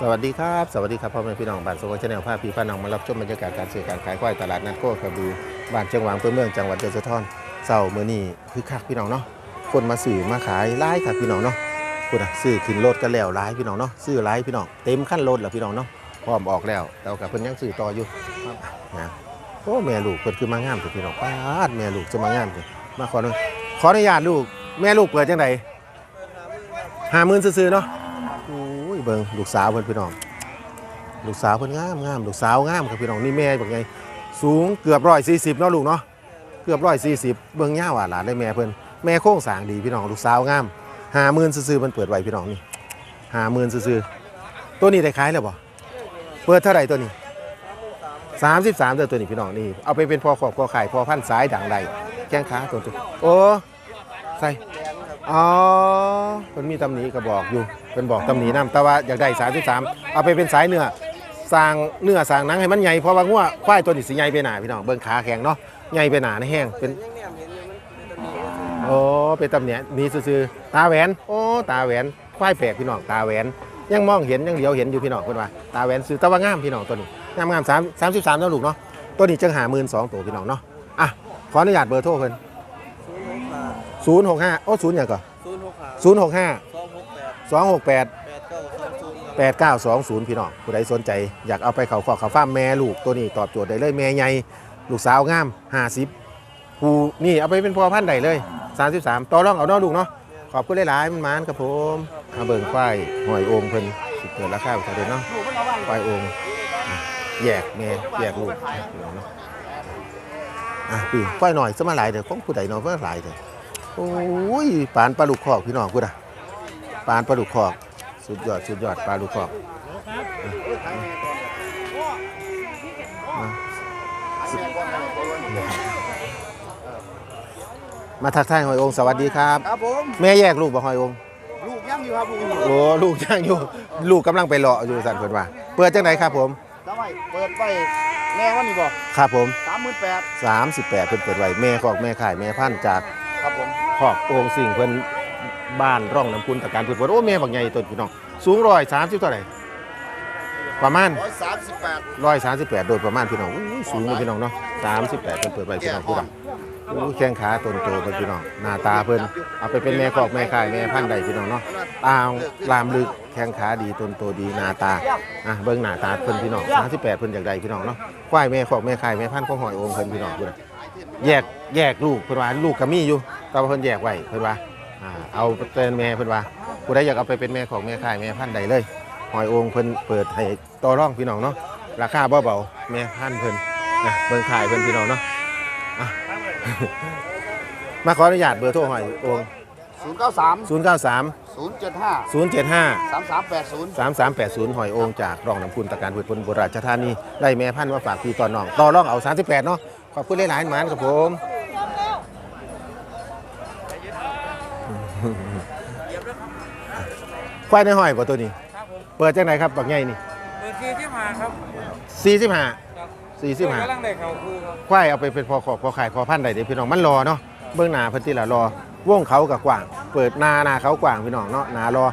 สวัสดีครับ สวัสดีครับพ่อแม่พี่น้องบ้านสวัสดิ์ชาแนลภาพพี่พาน้องมารับชมบรรยากาศการซื้อการขายควายตลาดนัดโคกระบือบ้านเชียงหวางเพื่อเมืองจังหวัดยโสธรเสาร์มื้อนี้คือคักพี่น้องเนาะคนมาซื้อมาขายหลายครับพี่น้องเนาะคุณอะซื้อขึ้นรถกันแล้วหลายพี่น้องเนาะซื้อหลายพี่น้องเต็มขั้นรถแล้วพี่น้องเนาะพร้อมออกแล้วแต่ว่ากับเพิ่นยังซื้อต่ออยู่นะโอ้แม่ลูกเพิ่นคือมางามสุดพี่น้องป้าดแม่ลูกจะมางามสุดมาขอหน่อยขออนุญาตลูกแม่ลูกเปิดจังไดห้าหมื่นซื้อๆเนาะ เบิ่งลูกสาวเพิ่นพี่น้องลูกสาวเพิ่นงามงามลูกสาวงามครับพี่น้องนี่แม่แบบไงสูงเกือบร้อยสี่สิบเนาะลูกเนาะเกือบร้อยสี่สิบเบิ่งย่าวอะหลานได้แม่เพิ่นแม่โค้งสางดีพี่น้องลูกสาวงามห้าหมื่นซื้อๆมันเปิดไว้พี่น้องนี่ห้าหมื่นซื้อๆตัวนี้ได้ขายแล้วบ่เปิดเท่าไหร่ตัวนี้สามสิบสามเดือนตัวนี้พี่น้องนี่เอาไปเป็นพอขอบพอไขายพอพันสายด่างใดแข้งขาตัวตัวโอ้ใส่ อ๋อเพิ่นมีตำหนิก็บอกอยู่เพิ่นบอกตำหนินํแต่ว่าอยากได้สามสิบสามเอาไปเป็นสายเนื้อสร้างเนื้อสร้างหนังให้มันใหญ่เพราะว่างัวควายตัวนี้สิใหญ่ไปหนาพี่น้องเบิ่งขาแข็งเนาะใหญ่ไปหนาในแห้งเป็นโอ้เป็นตำเนียมีซื่อๆตาแหวนโอ้ตาแหวนควายแปลกพี่น้องตาแหวนยังมองเห็นยังเหลียวเห็นอยู่พี่น้องเพิ่นว่าตาแหวนซื้อต่ว่างามพี่น้องตัวนี้งามงามสามสามสิบสามแล้วลูกเนาะตัวนี้จังหาหมื่นสองตัวพี่น้องเนาะอะขออนุญาตเบอร์โทรเพิ่น ศูนย์หกห้าโอ้ศูนย์อย่างก่อนศูนย์หกห้าศูนย์หกห้าสองหกแปดสองหกแปดแปดเก้าสองศูนย์ครับ8920พี่น้องผู้ใดสนใจ อยากเอาไปเขาขอกเขาฟ้าร์มแม่ลูกตัวนี้ตอบโจทย์ได้เลยแม่ใหญ่ลูกสาวงาม50ผู้นี่เอาไปเป็นพ่อพันธุ์ได้เลย33ต่อรองเอาเนาะลูกเนาะขอบคุณหลายๆมันมานครับผมเอาเบิ่งควายหอยโองเพิ่นสิเกิดราคาเท่าเดิมเนาะควายโองอะแยกแม่แยกลูกพี่น้องเนาะอะพี่ควายหน่อยสมาหลายเด้อของผู้ใดเนาะเพิ่นหลายเด้อ โอ้ยปานปลาลูกคอกพี่น้องกูด่ะปานปลาลูกคอก สุดยอดสุดยอดปลาลูกคอกมาทักทายหอยองค์สวัสดีครับครับผมแม่แยกลูกบ่หอยองค์ลูกยังอยู่ครับลูกยังอยู่โอ้ลูกย่างอยู่ ลูกกำลังไปเลาะอยู่สั่นเพิ่นว่าเปิดจังไหนครับผมทำไมเปิดไปแม่ว่านี่บอกครับผมสามหมื่นแปด38เพิ่นเปิดไว้แม่คอกแม่ขายแม่พันธุ์จากครับผม คอกโองสิ่งเพิ่นบ้านร่องน้ำพุนตะการเพิ่นว่าโอ้แม่บักใหญ่ต้นพี่น้อง สูง130เท่าไหร่ประมาณร้อยสามสิบแปดร้อยสามสิบแปดโดยประมาณพี่น้องอุ้ยสูงเลยพี่น้องเนาะสามสิบแปดเป็นเปิดไปพี่น้องผู้ดำอู้แข้งขาตนโตเป็นพี่น้องหน้าตาเพิ่นเอาไปเป็นแม่กอกแม่ข่ายแม่พันธุ์ใดพี่น้องเนาะตาลามลึกแข้งขาดีตนโตดีหน้าตาอะเบิ่งหน้าตาเพิ่นพี่น้องสามสิบแปดเพิ่นอยากใดพี่น้องเนาะควายแม่กอกแม่ข่ายแม่พันธุ์ของหอยโองเพิ่นพี่น้องผู้ดำ แยกแยกลูกเพิ่นว่าลูกก็มีอยู่แต่ว่าเพิ่นแยกไว้เพิ่นว่าอ่าเอาเป็นแม่เพิ่นว่าผู้ใดอยากเอาไปเป็นแม่ของแม่ข่ายแม่พันธุ์ใดเลยหอยโองเพิ่นเปิดให้ต่อรองพี่น้องเนาะราคาเบาๆแม่พันธุ์เพิ่นนะเบิ่งถ่ายเพิ่นพี่น้องเนาะอะ มาขออนุญาตเบอร์โทรหอยโองศูนย์เก้าสาม093 ศูนย์เจ็ดห้า075 สามสามแปดศูนย์3380หอยโองจากรองน้ำพุนตะการพืชผลบุราชธานีได้แม่พันธุ์มาฝากพี่ตอนน้องต่อรองเอา 38 เนาะ ขอบคุณหลายๆหมานครับผมควายในหอยบ่ตัวนี้ครับผมเปิดจังไหนครับบักใหญ่นี่เปิดทีที่มาครับ45ครับ45กำลังได้เขาคู่ครับควายเอาไปเป็นพอขอบพอขายพอพันธุ์ได้เด้พี่น้องมันรอเนาะเบื้องหน้าเพิ่นที่ละรอวงเขากับกว้าง เปิดนานาเขากว้างพี่น้องเนาะนารอ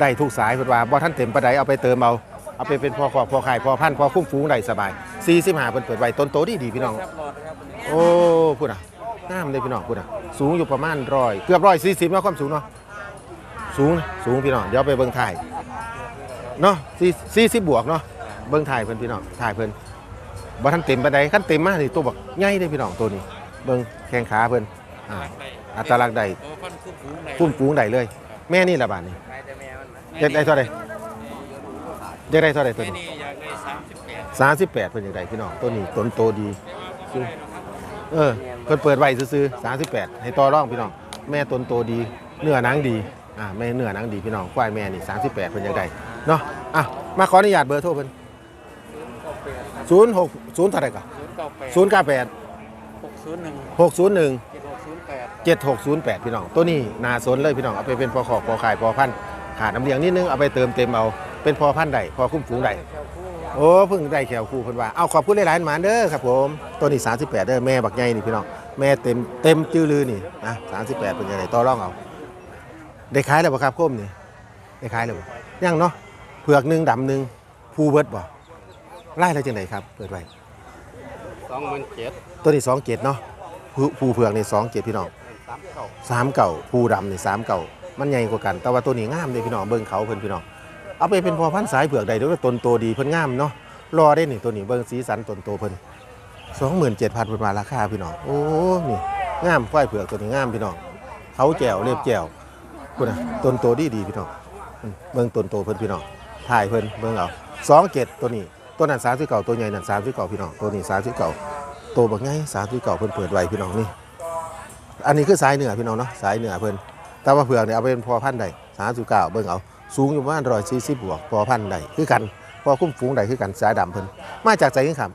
ได้ทุกสายเพิ่นว่าบ่ทันเต็มปานใดเอาไปเติมเอา เอาไปเป็นพอขอบพอขายพอพันธุ์พอคุ้มฟูงได้สบาย45เพิ่นเปิดไว้ต้นโตดีดีพี่น้องครับหลอดนะครับวันนี้โอ้พูดอะงามเลยพี่น้องพูดอะ สูงอยู่ประมาณร้อยเกือบร้อยสี่สิบเนาะความสูงเนาะสูงสูงพี่น้องเดี๋ยวไปเบิ่งถ่ายเนาะสี่สี่สิบบวกเนาะเบิ่งถ่ายเพิ่นพี่น้องถ่ายเพิ่นบ่ทันเต็มปานใดคันเต็มมากนี่ตัวบักใหญ่เลยพี่น้องตัวนี้ เบิ่งแข้งขาเพิ่นอ่าอัตลักษณ์ใดโอ้ฟันคุ้มฟูงไหนคุ้มฟูงใดเลย แม่นี่ละบาดนี่นายแต่แม่มันนะอยากได้เท่าใด อยากได้เท่าใดตัวแม่นี้นี่อยากได้สามสิบแปดสามสิบแปดเพิ่นอยากได้พี่น้องตัวนี้ต้นโตดีเออเพิ่นเปิดไว้ซื้อๆ38 ให้ต่อรองพี่น้อง แม่ต้นโตดีเนื้อหนังดีอ่าแม่เนื้อหนังดีพี่น้องควายแม่นี่38เพิ่นอยากได้เนาะอะมาขออนุญาตเบอร์โทรเพิ่น060เท่าไหร่ก่อนศูนย์เก้าแปด098 หกศูนย์หนึ่ง601 เจ็ดหกศูนย์แปด 7608 พี่น้อง ตัวนี้นาสนเลยพี่น้อง เอาไปเป็นพอขอบพอขายพอพันธุ์ขาดน้ำเลี้ยงนิดนึง เอาไปเติมเต็มเอา เป็นพอพันธุ์ใดพอคุ้มฝูงใดโอ้เพิ่งได้แขวคู่เพิ่นว่าเอาขอบคุณหลายๆหมานเด้อครับผมตัวนี้ 38เด้อแม่บักใหญ่นี่พี่น้องแม่เต็มเต็มจื้อลือนี่นะ38เป็นยังไงต่อรองเอาได้ขายแล้วบ่ครับโคมนี่ได้ขายแล้วบ่ยังเนาะเผือกหนึ่งดำหนึ่งภูเบิดบ่ไล่อะไรจังไดครับเปิดไว้สองหมื่นเจ็ดตัวนี้สองเกตเนาะภูภูเผือกนี่สองเกตพี่น้องสามเก้าสามเก่าภูดำนี่สามเก่ามันใหญ่กว่ากัน แต่ว่าตัวนี้งามเลยพี่น้องเบิ่งเขาเพิ่นพี่น้อง เอาไปเป็นพอพันสายเผือกได้ด้วยตนโตดีเพิ่นงามเนาะรอได้นี่ตัวนี้เบิ่งสีสันตนโตเพิ่นสองหมื่นเจ็ดพันเพิ่นมาราคาพี่น้องโอ้นี่งามควายเผือกตัวนี้งามพี่น้องเขาแจวเรียบแจวคุณน่ะตนโตดีดีพี่น้องเบิ่งตนโตเพิ่นพี่น้องถ่ายเพิ่นเบิ่งเอาสองเกตตัวนี้ตัวนั้นสามสิบเก่าตัวใหญ่นั่นสามสิบเก่าพี่น้องตัวนี้สามสิบเก่าโตบักไงสามสิบเก่าเพิ่นเปิดไว้พี่น้องนี่อันนี้คือสายเหนือพี่น้องเนาะสายเหนือเพิ่นแต่ว่าเผือกเนี่ยเอาไปเป็นพอพันใดสามสิบเก้าเบิ่งเอา สูงอยู่ประมาณร้อยสี่สิบบวกพอพันธุ์ใดคือกันพอคุ้มฝูงใดคือกันสายดำเพิ่นมาจากใจยังครับ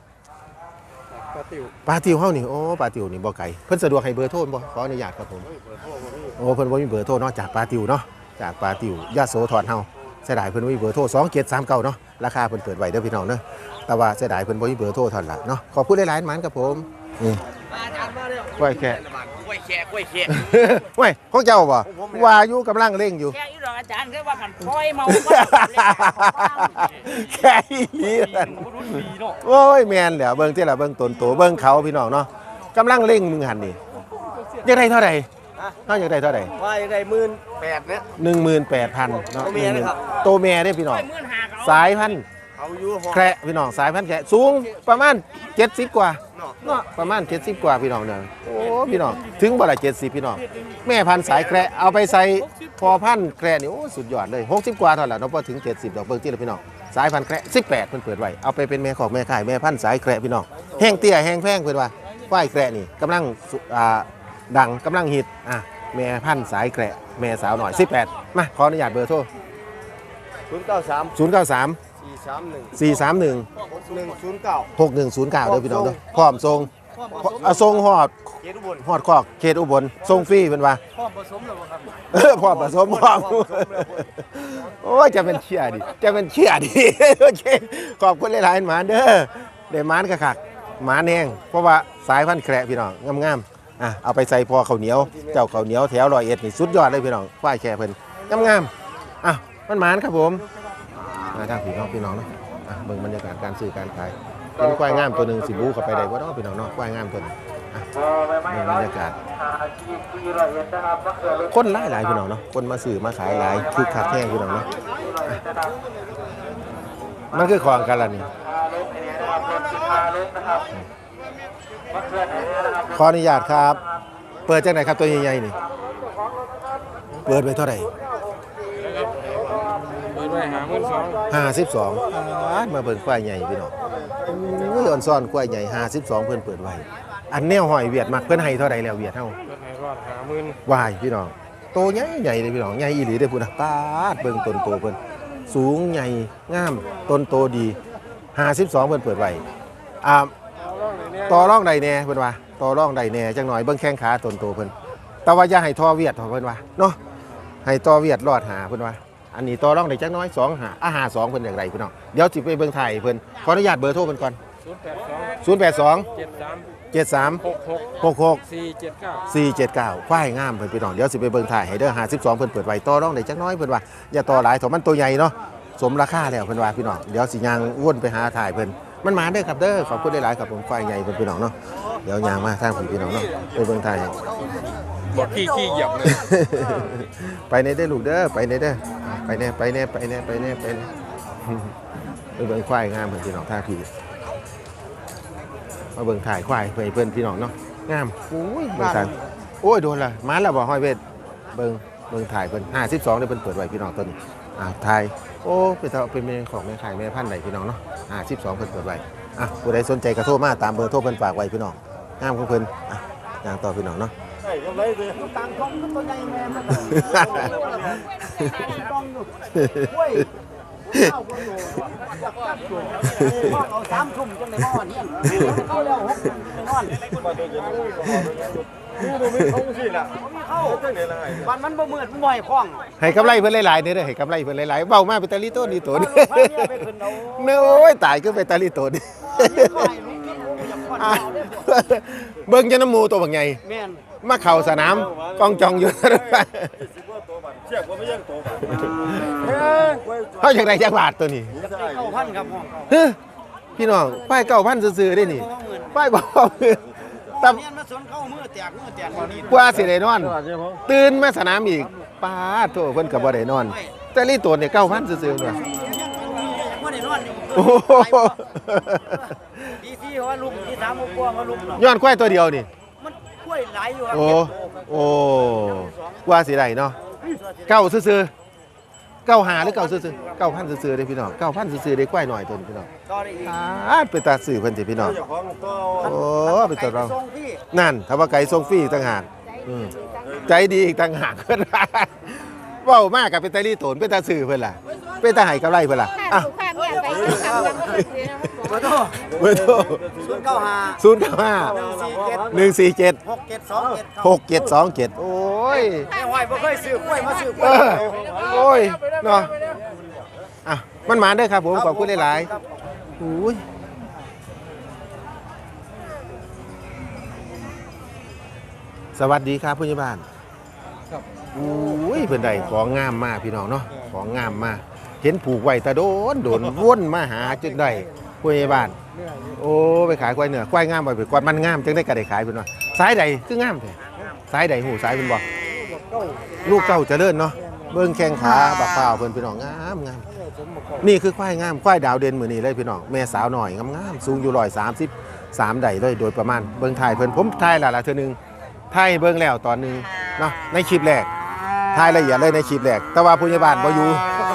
ปลาติวปลาติวเฮานี่โอ้ปลาติวนี่บ่ไกลเพิ่นสะดวกให้เบอร์โทรบ่ขออนุญาตครับผมเฮ้ยเปิดโทรบ่มีโอ้เพิ่นบ่มีเบอร์โทรเนาะจากปลาติวเนาะจากปลาติวยาโสธรเฮาเสียดายเพิ่นบ่มีเบอร์โทร2739เนาะราคาเพิ่นเปิดไว้เด้อพี่น้องเด้อแต่ว่าเสียดายเพิ่นบ่มีเบอร์โทรเท่านั้นล่ะเนาะขอบคุณหลายๆหมันครับผมอืมอาจารย์มาแล้วกล้วยแค่กล้วยแค่กล้วยแค่เว้ยของเจ้าบ่ว่าอยู่กำลังเร่งอยู่แค่ อีดอกอาจารย์คือว่ากันคอยเมาแค่อีหลีนั่นรุ่นดีเนาะโอ้ยแมนเดี๋ยวเบิ่งที่ละเบิ่งตนโตเบิ่งเขาพี่น้องเนาะกำลังเร่งมึงหันนี่อยากได้เท่าไหร่เท่าอยากได้เท่าไหร่ว่ายังไงหมื่นแปดเนี่ยหนึ่งหมื่นแปดพันเนาะตัวเมียนะครับโตวเมียได้อพี่น้องมื่นหาเขาสายพันธุ์เอาอยู่หอแคระพี่น้องสายพันธุ์แคระสูงประมาณเจ็ดสิบกว่า เนาะเนาะประมาณเจ็ดสิบกว่าพี่น้องเนี่ยโอ้พี่น้องถึงบ่ละเจ็ดสิบพี่น้องแม่พันธุ์สายแคระเอาไปใส่พอพันธุ์แคระนี่โอ้สุดยอดเลยหกสิบกว่าเท่าไหร่เนาะพอถึงเจ็ดสิบดอกเบิ่งที่ละพี่น้องสายพันธุ์แคระสิบแปดเพิ่นเปิดไว้เอาไปเป็นแม่ของแม่ขายแม่พันธุ์สายแคระพี่น้องแห้งเตี้ยแห้งแพงเพิ่นว่าควายแคระนี่กำลังสุอ่าดังกำลังฮิตอะแม่พันธุ์สายแคระแม่สาวหน่อย 18มาขออนุญาตเบอร์โทรศูนย์เก้าสาม093 สี่สามหนึ่ง431 หนึ่งศูนย์เก้า6109เด้อพี่น้องเด้อพร้อมทรงเอาทรงฮอดเกียรติบุญฮอดคอกเขตอุบลทรงฟรีเพิ่นว่าพ่อผสมแล้วครับเออพร้อมผสมพร้อมโอ้ยจะเป็นเชี่ยดิจะเป็นเชี่ยดิโอเคขอบคุณหลายๆหมานเด้อได้หมานคักๆหมานแห้งเพราะว่าสายพันธุ์แคระพี่น้องงามๆอะเอาไปใส่พอข้าวเหนียว เจ้าข้าวเหนียวแถวร้อยเอ็ดนี่สุดยอดเลยพี่น้องควายแคระเพิ่นงามๆอะมันหมานครับผม มาทางพี่น้องพี่น้องเนาะอะเบิ่งบรรยากาศการซื้อการขายเป็นควายงามตัวหนึ่งสิบูเข้าไปได้บ่เนาะพี่น้องเนาะควายงามตัวหนึงอะเบิ่งบรรยากาศ คนหลายหลายพี่น้องเนาะคนมาซื้อมาขายหลายคือคักแห้งพี่น้องเนาะอะมันคือของกันละนี่ขออนุญาตครับ เปิดจากไหนครับตัวใหญ่ๆนี่ เปิดไปเท่าไหร่เปิด ไว้หาเงินสองห้าสิบสองมาเบิ่งควายใหญ่พี่น้องอุ้ยอ่อนซ่อนควายใหญ่ห้าสิบสองเพิ่นเปิดไว้ อันแนวหอยเวียดมักเพิ่นให้เท่าไหร่แล้วเวียดเฮาเปิดให้รอดหาหมื่นวายพี่น้องโตใหญ่ใหญ่เลยพี่น้องใหญ่อีหลีเด้อพุ่นนะปาดเบิ่งต้นโตเพิ่นสูงใหญ่งามต้นโตดี52เพิ่นเปิดไว้อ่าต่อรองใดแน่เพิ่นว่าต่อรองใดแน่จังหน่อยเบิ่งแข้งขาต้นโตเพิ่นแต่ว่าอย่าให้ทอเวียดเพิ่นว่าเนาะให้ต่อเวียดรอดหาเพิ่นว่า อันนี้ต่อรองได้จักหน้อย2หาอาหา2เพิ่นอย่างไรพี่น้องเดี๋ยวสิไปเบิ่งไทยเพิ่นขออนุญาตเบอร์โทรเพิ่นก่อนศูนย์แปดสอง082 เจ็ดสาม73 หกหก66 สี่เจ็ดเก้า 479ควายงามเพิ่นพี่น้องเดี๋ยวสิไปเบิ่งถ่ายให้เด้อ52เพิ่นเปิดไว้ต่อรองได้จักหน้อยเพิ่นว่าอย่าต่อหลายถอมันตัวใหญ่เนาะสมราคาแล้วเพิ่นว่าพี่น้องเดี๋ยวสิย่างวนไปหาถ่ายเพิ่นมันมาเด้อครับเด้อขอบคุณหลายๆครับผมควายใหญ่เพิ่นพี่น้องเนาะเดี๋ยวย่างมาทางผมพี่น้องเนาะไปเบิ่งถ่ายให้ บอกขี้ขี้เหยียบเลย ไปในเด้อลูกเด้อไปในเด้อ ไปแน่ไปแน่ไปแน่ไปแน่ไปแน่ไปเบิ่งควายงามเพิ่นพี่น้องท่าพี่มาเบิ่งถ่ายควายเพื่อให้เพิ่นพี่น้องเนาะงามโอ้ยเบิ่งถ่ายโอ้ยโดนละมาแล้วบ่ห้อยเวทเบิ่งเบิ่งถ่ายเพิ่น52ได้เพิ่นเปิดไว้พี่น้องตัวนี้อ่าถ่ายโอ้เป็นเท่าเป็นแม่ของแม่ขายแม่พันธุ์ใดพี่น้องเนาะ52เพิ่นเปิดไว้อะผู้ใดสนใจก็โทรมาตามเบอร์โทรเพิ่นฝากไว้พี่น้องงามของเพิ่นอะย่างต่อพี่น้องเนาะ ต่างท้องตัวใหญ่แม่มันต้องอยู่เว้ยเข้าคนอยู่เอาสามทุ่มจังในนอนเนี่ยเข้าแล้วหกทุ่มจังในนอนนี่ดูมีเขาสิล่ะเข้าจังไหนล่ะวันมันบ่มืดมันบ่ให้คล้องให้กำไรเพิ่นหลายๆเด้อเด้อให้กำไรเพิ่นหลายๆเบามาเป็นตาลีโต้นนี่ตัวนี่พาเมียไปขึ้นเอาเน้อยตายก็เป็นตาลีโต้น ขายลูกกินลูกอยากขวัญอะเอาได้บ่เบิ่งจะน้ำหมูตัวบักใหญ่แม่นมาเข่าสนามกองจองอยู่สิบว่าตัวบัตรจ็บว่าไม่ยังโตกันเขาอยากได้จักบาทตัวนี้เก้าพันครับพ่อเฮ้ยพี่น้องป้ายเก้าพันซื้อๆได้นี่ป้ายบอกว่าตับเนี่ยมาสวนเข้ามือแตกมือแตกคนนี้กว่าสิได้นอนตื่นมาสนามอีกป้าดโทเพิ่นก็บ่ได้นอน แต่ลี่ตัวเนี่ยเก้าพันซื้อๆเนาะ ว่าได้นอนอยู่ โอ้โหดีที่ว่าลุกที่สามกลัวมาลุกเนาะย้อนควายตัวเดียวนี่มันกล้วยไหลอยู่ครับโอ้โอ้กว่าสิได้เนาะเก้าซื้อๆเก้าหาหรือเก้าซื้อๆเก้าพันซื้อๆเด้พี่น้องเก้าพันซื้อๆได้ควายหน่อยตัวนี้พี่น้องก็ได้อีกอาดเป็นตาสื่อเพิ่นสิพี่น้องเจ้าของตัวโอ้เป็นตัวเราส่งพี่นั่นถ้าว่าไก่ทรงฟรีต่างหากอืมใจดีอีกต่างหากเพิ่นว่าเว้ามากกับเป็นตาลีโตนเป็นตาสื่อเพิ่นล่ะเป็นตาไห้กับไรเพิ่นล่ะข้าอะดูข้า เบอร์โทรเบอร์โทรศูนย์เก้าห้าศูนย์เก้าห้าหนึ่งสี่เจ็ดหนึ่งสี่เจ็ดหกเจ็ดสองเจ็ดหกเจ็ดสองเจ็ดโอ้ยไอ้ห้อยบ่เคยซื้อกล้วยมาซื้อกล้วยโอ้ยเนาะอะมันมาเด้อครับผมขอบคุณหลายๆโอ้ยสวัสดีครับผู้ใหญ่บ้านอุ้ยเพิ่อนได้ของงามมากพี่น้องเนาะของงามมาก เห็นผูกไว้แตะโดนโดนว่นมาหาจนได้ผู้ใหญ่บ้าน โอ้ไปขายควายเหนือควายงามไปไปกวาดมันงามจังได้กระได้ขายเพิ่นว่าสายใดคืองามแท้สายใดหูสายเพิ่นบ่ลูกเก้าเจริญเนาะเบิ่งแข้งขาบักเปล่าเพิ่นพี่น้องงามงามนี่คือควายงามควายดาวเด่นมือนี้เลยพี่น้องแม่สาวหน่อยงามๆสูงอยู่133ได้เลยโดยประมาณเบิ่งถ่ายเพิ่นผมถ่ายและละเทื่อหนึงถ่ายเบิ่งแล้วตอนหนึงเนาะในคลิปแรกถ่ายละเอียดเลยในคลิปแรกแต่ว่าผู้ใหญ่บ้านบ่อยู่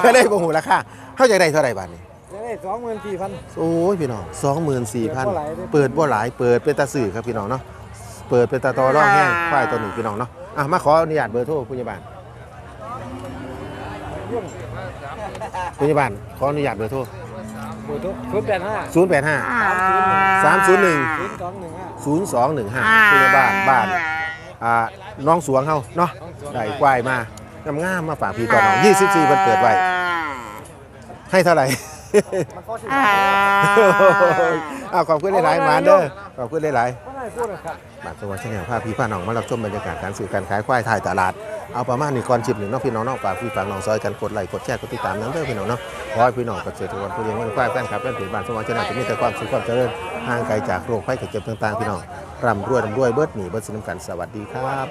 ก็เลยบ่ฮู้ราคาเฮาอยากได้เท่าไหร่บาทนี้ได้สองหมื่นสี่พัน โอ้ยพี่น้องสองหมื่นสี่พันเปิดบ่หลายเปิดเป็นตาสื่อครับพี่น้องเนาะเปิดเป็นตาตอร่องแห้งควายตัวหนึ่งพี่น้องเนาะอะมาขออนุญาตเบอร์โทรผู้ใหญ่บ้านผู้ใหญ่บ้านขออนุญาตเบอร์โทรหมื่นทุกแปดห้าศูนย์แปดห้าสามศูนย์หนึ่งศูนย์สองหนึ่งห้าศูนย์สองหนึ่งห้าผู้ใหญ่บ้านบ้านอ่าน้องสวงเฮาเนาะได้ควายมา งามๆมาฝากพี่ต่อน้องยี่สิบสี่เพิ่นเปิดไว้ ให้เท่าไหร่อ้าวขอบคุณหลายๆหมาเด้อขอบคุณหลายๆบาทสวัสดิ์ชาแนลพาพี่พาน้องมารับชมบรรยากาศการสื่อการขายควายถ่ายตลาด เอาประมาณนี้ก่อนชิปหนึ่งเนาะพี่น้องเนาะฝากพี่ฝากน้องซอยกันกดไลค์กดแชร์กดติดตามนั้นเด้อพี่น้องเนาะขอให้พี่น้องเกษตรกรผู้เลี้ยงวัวควายแฟนคลับแฟนเพจบ้านสวัสดิ์ชาแนลจะมีแต่ความสุขความเจริญห่างไกลจากโรคภัยไข้เจ็บต่างๆพี่น้องร่ำรวยร่ำรวยเบิดหนีเบิดสินน้ำกันสวัสดีครับ